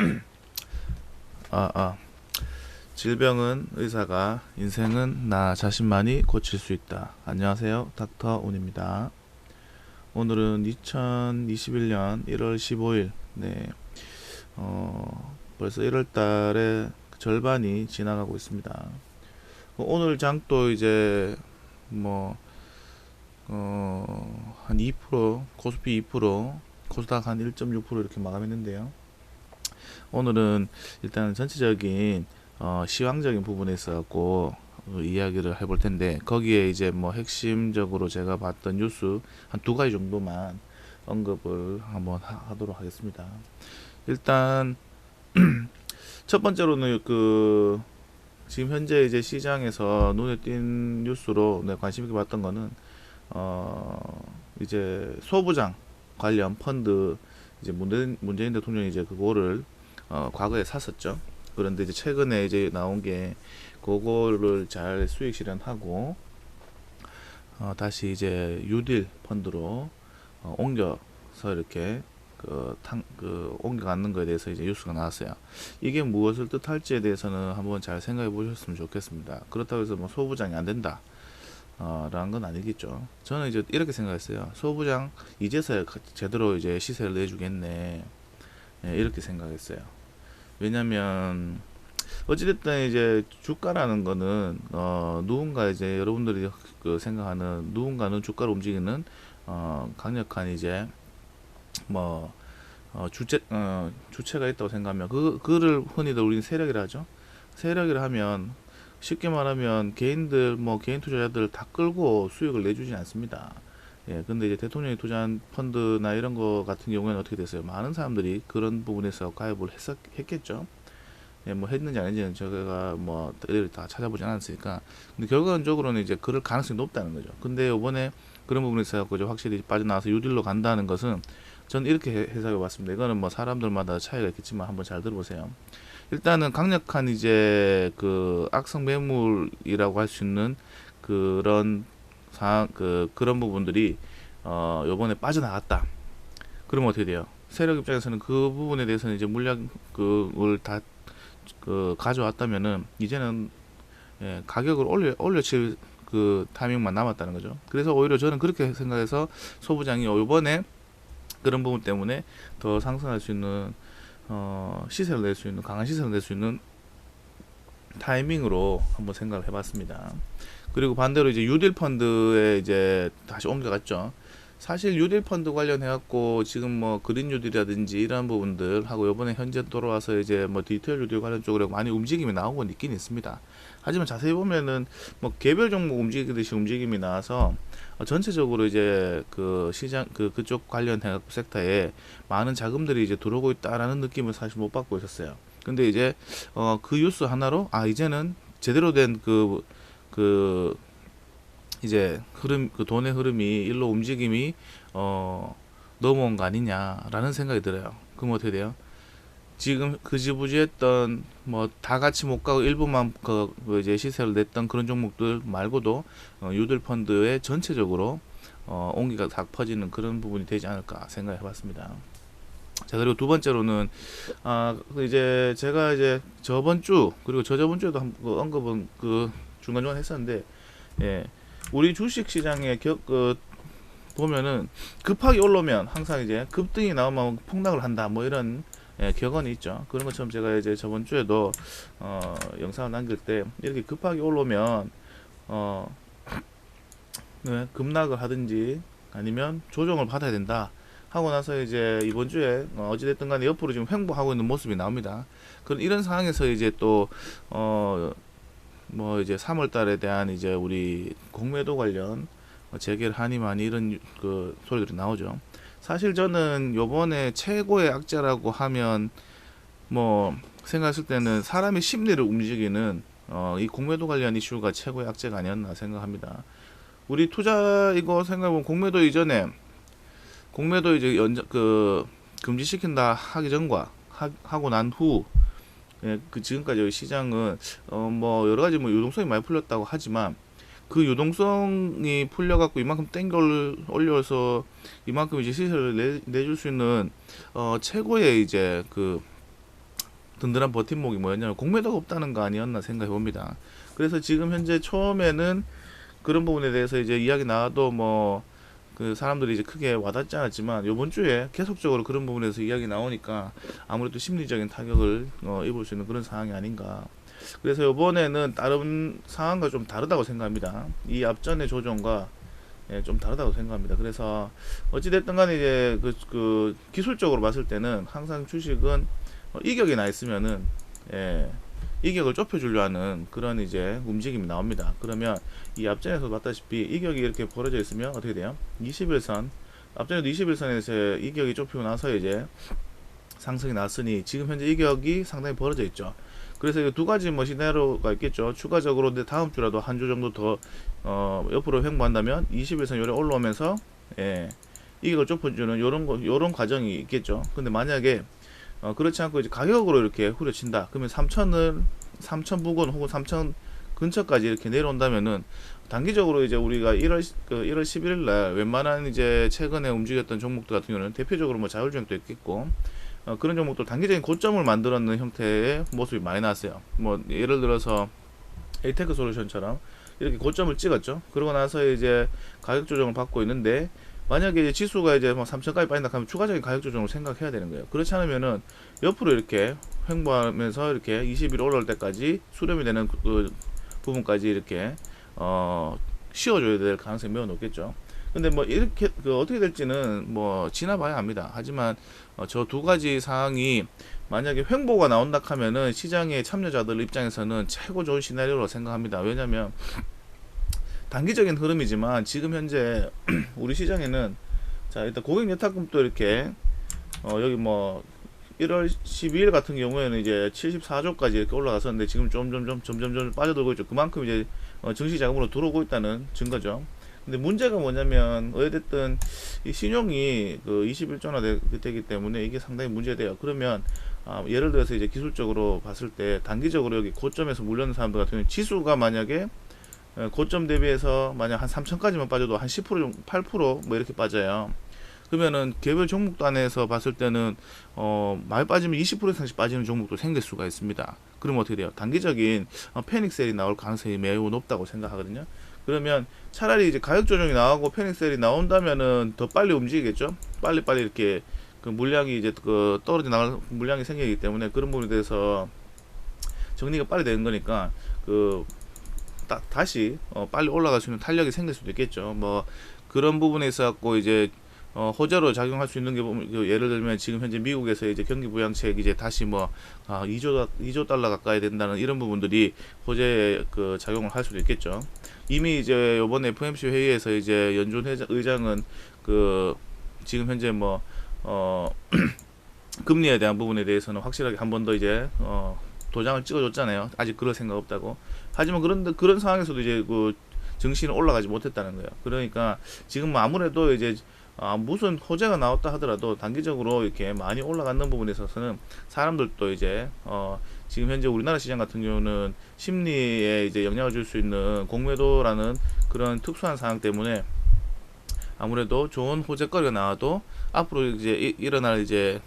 아, 아. 질병은 의사가, 인생은 나 자신만이 고칠 수 있다. 안녕하세요. 닥터 운입니다. 오늘은 2021년 1월 15일, 네. 어, 벌써 1월 달에 절반이 지나가고 있습니다. 어, 오늘 장도 이제, 뭐, 어, 한 2%, 코스피 2%, 코스닥 한 1.6% 이렇게 마감했는데요. 오늘은 일단 전체적인 어, 시황적인 부분에 있어갖고 어, 이야기를 해볼 텐데 거기에 이제 뭐 핵심적으로 제가 봤던 뉴스 한 두 가지 정도만 언급을 한번 하, 도록 하겠습니다. 일단 첫 번째로는 그 지금 현재 이제 시장에서 눈에 띈 뉴스로 내 관심 있게 봤던 거는 어 이제 소부장 관련 펀드 이제 문재인, 문재인 대통령이 이제 그거를 어, 과거에 샀었죠. 그런데 이제 최근에 이제 나온 게 그거를 잘 수익 실현하고 어, 다시 이제 유딜 펀드로 어, 옮겨서 이렇게 그, 탕, 그 옮겨가는 거에 대해서 이제 뉴스가 나왔어요. 이게 무엇을 뜻할지에 대해서는 한번 잘 생각해 보셨으면 좋겠습니다. 그렇다고 해서 뭐 소부장이 안 된다. 어, 라는 건 아니겠죠. 저는 이제 이렇게 생각했어요. 소부장 이제서야 제대로 이제 시세를 내주겠네. 예, 이렇게 생각했어요. 왜냐면 어찌됐든 이제 주가라는 거는 어 누군가 이제 여러분들이 그 생각하는 누군가는 주가를 움직이는 어 강력한 이제 뭐 어, 주체 어, 주체가 있다고 생각하면 그 그를 흔히들 우리는 세력이라 하죠. 세력이라 하면 쉽게 말하면 개인들 뭐 개인 투자자들 다 끌고 수익을 내주진 않습니다. 예, 근데 이제 대통령이 투자한 펀드나 이런 거 같은 경우에는 어떻게 됐어요? 많은 사람들이 그런 부분에서 가입을 했었, 했겠죠. 예, 뭐 했는지 아닌지는 제가 뭐 일일이 다 찾아보지 않았으니까. 근데 결과적으로는 이제 그럴 가능성이 높다는 거죠. 근데 이번에 그런 부분에서 이제 확실히 빠져나와서 유딜로 간다는 것은 저는 이렇게 해- 해석해 봤습니다. 이거는 뭐 사람들마다 차이가 있겠지만 한번 잘 들어보세요. 일단은 강력한 이제 그 악성 매물이라고 할 수 있는 그런 상, 그, 그런 부분들이, 어, 요번에 빠져나갔다. 그러면 어떻게 돼요? 세력 입장에서는 그 부분에 대해서는 이제 물량, 그걸 다, 그, 가져왔다면은, 이제는, 예, 가격을 올려, 올려칠 그 타이밍만 남았다는 거죠. 그래서 오히려 저는 그렇게 생각해서 소부장이 요번에 그런 부분 때문에 더 상승할 수 있는, 어, 시세를 낼 수 있는, 강한 시세를 낼 수 있는 타이밍으로 한번 생각을 해봤습니다. 그리고 반대로 이제 유딜 펀드에 이제 다시 옮겨갔죠. 사실 유딜 펀드 관련해 갖고 지금 뭐 그린 유딜이라든지 이런 부분들 하고 요번에 현재 돌아와서 이제 뭐 디테일 유딜 관련 쪽으로 많이 움직임이 나오고 있긴 있습니다. 하지만 자세히 보면은 뭐 개별 종목 움직이듯이 움직임이 나와서 어, 전체적으로 이제 그 시장 그 그쪽 관련해 갖고 섹터에 많은 자금들이 이제 들어오고 있다라는 느낌을 사실 못 받고 있었어요. 근데 이제 어 그 뉴스 하나로 아 이제는 제대로 된그 그 이제 흐름 그 돈의 흐름이 일로 움직임이 어 넘어온 거 아니냐라는 생각이 들어요. 그럼 어떻게 돼요? 지금 그지부지했던 뭐 다 같이 못 가고 일부만 그, 그 이제 시세를 냈던 그런 종목들 말고도 어, 유들 펀드에 전체적으로 어, 온기가 다 퍼지는 그런 부분이 되지 않을까 생각해봤습니다. 자 그리고 두 번째로는 아그 이제 제가 이제 저번 주 그리고 저저번 주에도 한, 그 언급은 그 중간중간 했었는데 예 우리 주식 시장에 격, 그, 보면은 급하게 올라오면 항상 이제 급등이 나오면 폭락을 한다. 뭐 이런 예, 격언이 있죠. 그런 것처럼 제가 이제 저번 주에도 어, 영상을 남길 때 이렇게 급하게 올라오면 어 네, 급락을 하든지 아니면 조정을 받아야 된다. 하고 나서 이제 이번 주에 어, 어찌됐든 간에 옆으로 지금 횡보하고 있는 모습이 나옵니다. 그런 이런 상황에서 이제 또 어 뭐 이제 3월 달에 대한 이제 우리 공매도 관련 어, 재결 한이 많이 이런 유- 그 소리들이 나오죠. 사실 저는 요번에 최고의 악재라고 하면 뭐 생각했을 때는 사람의 심리를 움직이는 어, 이 공매도 관련 이슈가 최고의 악재가 아니었나 생각합니다. 우리 투자 이거 생각해보면 공매도 이전에 공매도 이제 연장 그 금지시킨다 하기 전과 하, 하고 난 후 예, 그 지금까지 여기 시장은 어 뭐 여러 가지 뭐 유동성이 많이 풀렸다고 하지만 그 유동성이 풀려갖고 이만큼 땡겨 올- 올려서 이만큼 이제 시세를 내, 내줄 수 있는 어 최고의 이제 그 든든한 버팀목이 뭐였냐면 공매도가 없다는 거 아니었나 생각해 봅니다. 그래서 지금 현재 처음에는 그런 부분에 대해서 이제 이야기 나와도 뭐 그 사람들이 이제 크게 와닿지 않았지만 요번 주에 계속적으로 그런 부분에서 이야기 나오니까 아무래도 심리적인 타격을 어, 입을 수 있는 그런 상황이 아닌가. 그래서 요번에는 다른 상황과 좀 다르다고 생각합니다. 이 앞전의 조정과 예, 좀 다르다고 생각합니다. 그래서 어찌됐든 간에 이제 그, 그 기술적으로 봤을 때는 항상 주식은 어, 이격이 나 있으면은 예, 이격을 좁혀주려 하는 그런 이제 움직임이 나옵니다. 그러면 이 앞전에서 봤다시피 이격이 이렇게 벌어져 있으면 어떻게 돼요? 21선 앞전에도 21선에서 이격이 좁히고 나서 이제 상승이 났으니 지금 현재 이격이 상당히 벌어져 있죠. 그래서 이 두 가지 뭐 시나리오가 있겠죠. 추가적으로 다음 주라도 한 주 정도 더 어, 옆으로 횡보한다면 21선 요래 올라오면서 예, 이격을 좁혀주는 요런 거 요런 과정이 있겠죠. 근데 만약에 어, 그렇지 않고 이제 가격으로 이렇게 후려친다. 그러면 3천을 3천 부근 혹은 3천 근처까지 이렇게 내려온다면은 단기적으로 이제 우리가 1월 시- 그 1월 11일 날 웬만한 이제 최근에 움직였던 종목들 같은 경우는 대표적으로 뭐 자율주행도 있겠고 어, 그런 종목도 단기적인 고점을 만들었는 형태의 모습이 많이 나왔어요. 뭐 예를 들어서 에이테크 솔루션처럼 이렇게 고점을 찍었죠. 그러고 나서 이제 가격 조정을 받고 있는데 만약에 이제 지수가 이제 뭐 3천까지 빠진다 하면 추가적인 가격 조정을 생각해야 되는 거예요. 그렇지 않으면은 옆으로 이렇게 횡보하면서 이렇게 20일 올라올 때까지 수렴이 되는 그, 그 부분까지 이렇게 어 씌워줘야 될 가능성이 매우 높겠죠. 근데 뭐 이렇게 그 어떻게 될지는 뭐 지나봐야 합니다. 하지만 어, 저 두 가지 상황이 만약에 횡보가 나온다 하면은 시장의 참여자들 입장에서는 최고 좋은 시나리오로 생각합니다. 왜냐면 단기적인 흐름이지만 지금 현재 우리 시장에는 자 일단 고객 예탁금도 이렇게 어 여기 뭐 1월 12일 같은 경우에는 이제 74조까지 이렇게 올라갔었는데 지금 점점점 점점점 빠져들고 있죠. 그만큼 이제 어 증시 자금으로 들어오고 있다는 증거죠. 근데 문제가 뭐냐면 어쨌든 이 신용이 그 21조나 되, 기 때문에 이게 상당히 문제돼요. 그러면 아, 예를 들어서 이제 기술적으로 봤을 때 단기적으로 여기 고점에서 물려는 사람들 같은 경우 지수가 만약에 어, 고점 대비해서 만약 한 3천까지만 빠져도 한 10% 정도, 8%뭐 이렇게 빠져요. 그러면은 개별 종목도 안에서 봤을 때는 어 많이 빠지면 20% 이상씩 빠지는 종목도 생길 수가 있습니다. 그러면 어떻게 돼요? 단기적인 어, 패닉셀이 나올 가능성이 매우 높다고 생각하거든요. 그러면 차라리 이제 가격 조정이 나오고 패닉셀이 나온다면은 더 빨리 움직이겠죠. 빨리 빨리 이렇게 그 물량이 이제 그 떨어져 나갈 물량이 생기기 때문에 그런 부분에 대해서 정리가 빨리 되는 거니까 그 다, 다시 어, 빨리 올라갈 수 있는 탄력이 생길 수도 있겠죠. 뭐 그런 부분에 있어 갖고 이제 어, 호재로 작용할 수 있는 게 보면 그 예를 들면 지금 현재 미국에서 이제 경기 부양책 이제 다시 뭐 아, 2조 2조 달러 가까이 된다는 이런 부분들이 호재 그 작용을 할 수도 있겠죠. 이미 이제 이번에 FMC 회의에서 이제 연준 회장, 의장은 그 지금 현재 뭐 어, 금리에 대한 부분에 대해서는 확실하게 한 번 더 이제 어, 도장을 찍어줬잖아요. 아직 그럴 생각 없다고. 하지만 그런 그런 상황에서도 이제 그 증시는 올라가지 못했다는 거예요. 그러니까 지금 뭐 아무래도 이제 아, 무슨 호재가 나왔다 하더라도 단기적으로 이렇게 많이 올라가는 부분에 있어서는 사람들도 이제 어, 지금 현재 우리나라 시장 같은 경우는 심리에 이제 영향을 줄 수 있는 공매도라는 그런 특수한 상황 때문에 아무래도 좋은 호재거리가 나와도 앞으로 이제 이- 일어날 이제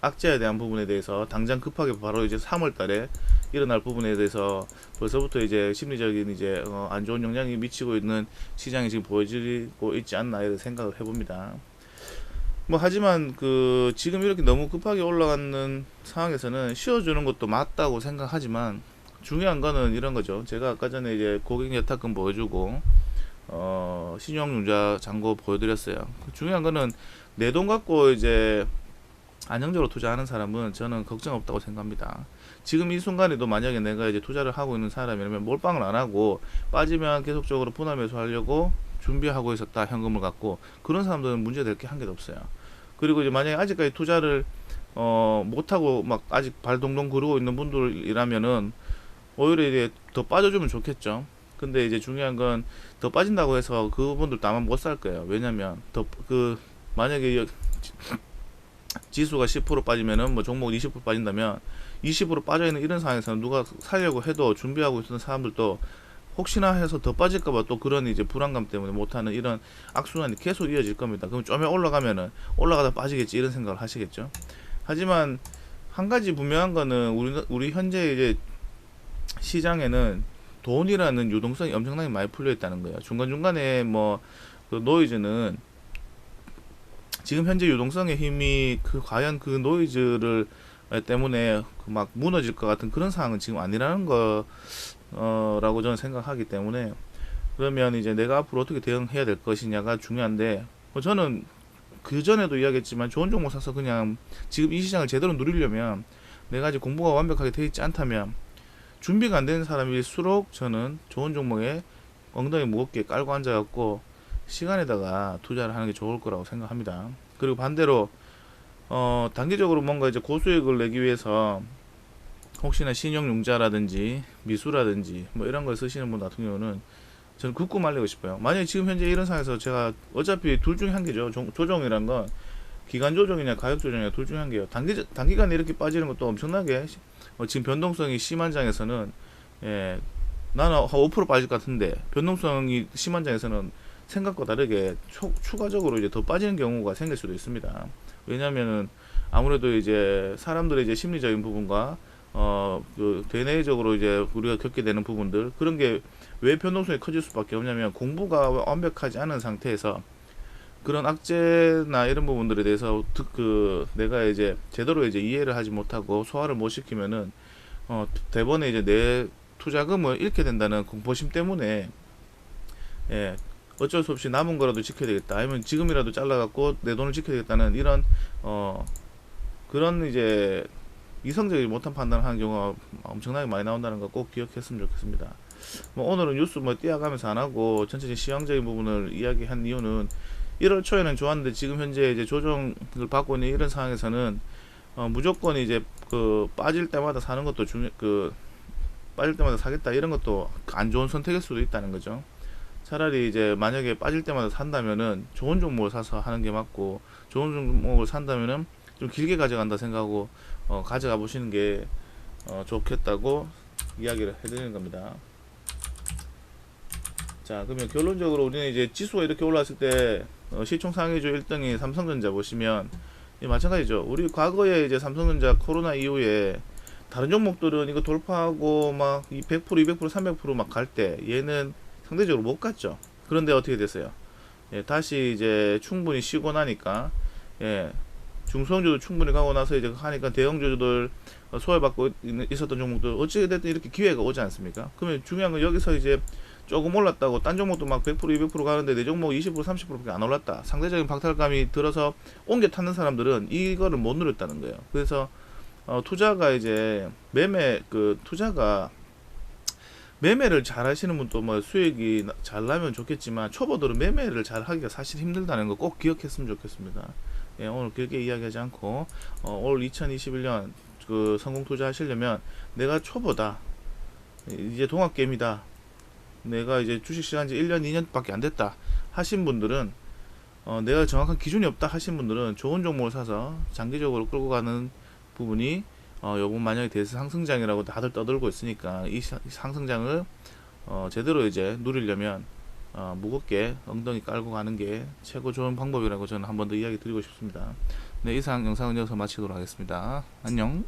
악재에 대한 부분에 대해서 당장 급하게 바로 이제 3월 달에 일어날 부분에 대해서 벌써부터 이제 심리적인 이제 어, 안 좋은 영향이 미치고 있는 시장이 지금 보여지고 있지 않나 이런 생각을 해봅니다. 뭐 하지만 그 지금 이렇게 너무 급하게 올라가는 상황에서는 쉬어주는 것도 맞다고 생각하지만 중요한 거는 이런 거죠. 제가 아까 전에 이제 고객 예탁금 보여주고 어 신용융자 잔고 보여드렸어요. 중요한 거는 내 돈 갖고 이제 안정적으로 투자하는 사람은 저는 걱정 없다고 생각합니다. 지금 이 순간에도 만약에 내가 이제 투자를 하고 있는 사람이라면 몰빵을 안 하고 빠지면 계속적으로 분할 매수하려고 준비하고 있었다 현금을 갖고 그런 사람들은 문제될 게 한 개도 없어요. 그리고 이제 만약에 아직까지 투자를 어 못하고 막 아직 발 동동 구르고 있는 분들이라면은 오히려 이제 더 빠져주면 좋겠죠. 근데 이제 중요한 건 더 빠진다고 해서 그분들도 아마 못살 거예요. 왜냐면 더 그 만약에 여- 지수가 10% 빠지면은 뭐 종목 20% 빠진다면 20% 빠져 있는 이런 상황에서는 누가 살려고 해도 준비하고 있는 사람들도 혹시나 해서 더 빠질까봐 또 그런 이제 불안감 때문에 못하는 이런 악순환이 계속 이어질 겁니다. 그럼 좀에 올라가면은 올라가다 빠지겠지 이런 생각을 하시겠죠. 하지만 한 가지 분명한 거는 우리 우리 현재 이제 시장에는 돈이라는 유동성이 엄청나게 많이 풀려 있다는 거예요. 중간 중간에 뭐 그 노이즈는 지금 현재 유동성의 힘이 그 과연 그 노이즈를 때문에 그 막 무너질 것 같은 그런 상황은 지금 아니라는 거라고 저는 생각하기 때문에 그러면 이제 내가 앞으로 어떻게 대응해야 될 것이냐가 중요한데 뭐 저는 그 전에도 이야기했지만 좋은 종목 사서 그냥 지금 이 시장을 제대로 누리려면 내가 아직 공부가 완벽하게 되어 있지 않다면 준비가 안 되는 사람일수록 저는 좋은 종목에 엉덩이 무겁게 깔고 앉아갖고 시간에다가 투자를 하는 게 좋을 거라고 생각합니다. 그리고 반대로 어 단기적으로 뭔가 이제 고수익을 내기 위해서 혹시나 신용융자라든지 미수라든지 뭐 이런 걸 쓰시는 분 같은 경우는 저는 굳고 말리고 싶어요. 만약에 지금 현재 이런 상황에서 제가 어차피 둘 중에 한 개죠. 조- 조정이란 건 기간 조정이냐 가격 조정이냐 둘 중에 한 개요. 단기 단기간에 이렇게 빠지는 것도 엄청나게 시- 어, 지금 변동성이 심한 장에서는 예 나는 한 5% 빠질 것 같은데 변동성이 심한 장에서는 생각과 다르게 추, 추가적으로 이제 더 빠지는 경우가 생길 수도 있습니다. 왜냐면은 아무래도 이제 사람들의 이제 심리적인 부분과 어 그 대내적으로 이제 우리가 겪게 되는 부분들 그런 게 왜 변동성이 커질 수밖에 없냐면 공부가 완벽하지 않은 상태에서 그런 악재나 이런 부분들에 대해서 듣- 그 내가 이제 제대로 이제 이해를 하지 못하고 소화를 못 시키면은 어 대번에 이제 내 투자금을 잃게 된다는 공포심 때문에 예 어쩔 수 없이 남은 거라도 지켜야 되겠다 아니면 지금이라도 잘라갖고 내 돈을 지켜야 되겠다는 이런 어 그런 이제 이성적이지 못한 판단을 하는 경우가 엄청나게 많이 나온다는 거 꼭 기억했으면 좋겠습니다. 뭐 오늘은 뉴스 뭐 띄어가면서 안 하고 전체적인 시황적인 부분을 이야기한 이유는 1월 초에는 좋았는데 지금 현재 이제 조정을 받고 있는 이런 상황에서는 어 무조건 이제 그 빠질 때마다 사는 것도 중요 그 빠질 때마다 사겠다 이런 것도 안 좋은 선택일 수도 있다는 거죠. 차라리 이제 만약에 빠질 때마다 산다면은 좋은 종목을 사서 하는 게 맞고 좋은 종목을 산다면은 좀 길게 가져간다 생각하고 어, 가져가 보시는 게 어, 좋겠다고 이야기를 해드리는 겁니다. 자, 그러면 결론적으로 우리는 이제 지수가 이렇게 올랐을 때 어, 시총 상위주 1등이 삼성전자 보시면 이 마찬가지죠. 우리 과거에 이제 삼성전자 코로나 이후에 다른 종목들은 이거 돌파하고 막 100% 200% 300%막 갈 때 얘는 상대적으로 못 갔죠. 그런데 어떻게 됐어요? 예, 다시 이제 충분히 쉬고 나니까 예, 중소형주도 충분히 가고 나서 이제 하니까 대형주들 어, 소외받고 있- 있었던 종목들 어찌 됐든 이렇게 기회가 오지 않습니까? 그러면 중요한 건 여기서 이제 조금 올랐다고 딴 종목도 막 100% 200% 가는데 내 종목 20% 30%밖에 안 올랐다. 상대적인 박탈감이 들어서 옮겨 타는 사람들은 이거를 못 누렸다는 거예요. 그래서 어, 투자가 이제 매매 그 투자가 매매를 잘 하시는 분도 뭐 수익이 나- 잘 나면 좋겠지만 초보들은 매매를 잘 하기가 사실 힘들다는 거 꼭 기억했으면 좋겠습니다. 예, 오늘 길게 이야기하지 않고 어, 올 2021년 그 성공 투자 하시려면 내가 초보다 이제 동학 게임이다. 내가 이제 주식 시간 지 1년 2년밖에 안 됐다 하신 분들은 어, 내가 정확한 기준이 없다 하신 분들은 좋은 종목을 사서 장기적으로 끌고 가는 부분이 어, 요번 만약에 대세 상승장이라고 다들 떠들고 있으니까 이 상승장을 어, 제대로 이제 누리려면 어, 무겁게 엉덩이 깔고 가는 게 최고 좋은 방법이라고 저는 한 번 더 이야기 드리고 싶습니다. 네, 이상 영상은 여기서 마치도록 하겠습니다. 안녕.